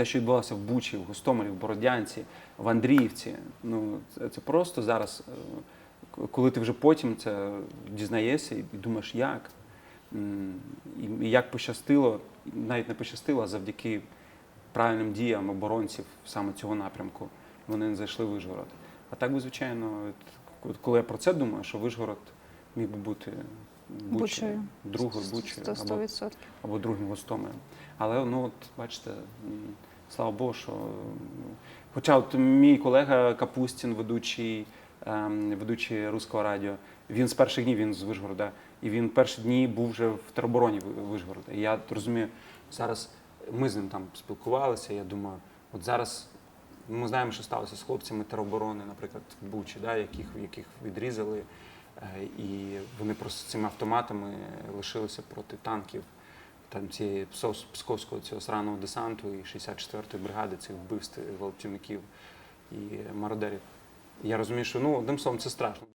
те, що відбувалося в Бучі, в Гостомелі, в Бородянці, в Андріївці. Ну, це, просто зараз, е, коли ти вже потім це дізнаєшся і думаєш, як. І, як пощастило, навіть не пощастило, а завдяки правильним діям оборонців саме цього напрямку вони не зайшли в Вишгород. А так би, звичайно, коли я про це думаю, що Вишгород міг би бути Бучею, другою Бучею або 100%. або другим Гостомелем. Але ну от бачите, слава Богу, що хоча от мій колега Капустін, ведучий, ем, ведучий руського радіо, він з перших днів він з Вишгорода, і він перші дні був вже в теробороні Ви- Вишгорода. І я розумію, зараз ми з ним там спілкувалися. Я думаю, от зараз ми знаємо, що сталося з хлопцями тероборони, наприклад, в Бучі, да, яких, яких відрізали. Е, І вони просто цими автоматами лишилися проти танків там цієї псковського цього сраного десанту і 64-ї бригади цих вбивств гвалтівників і мародерів. Я розумію, що ну одним словом це страшно.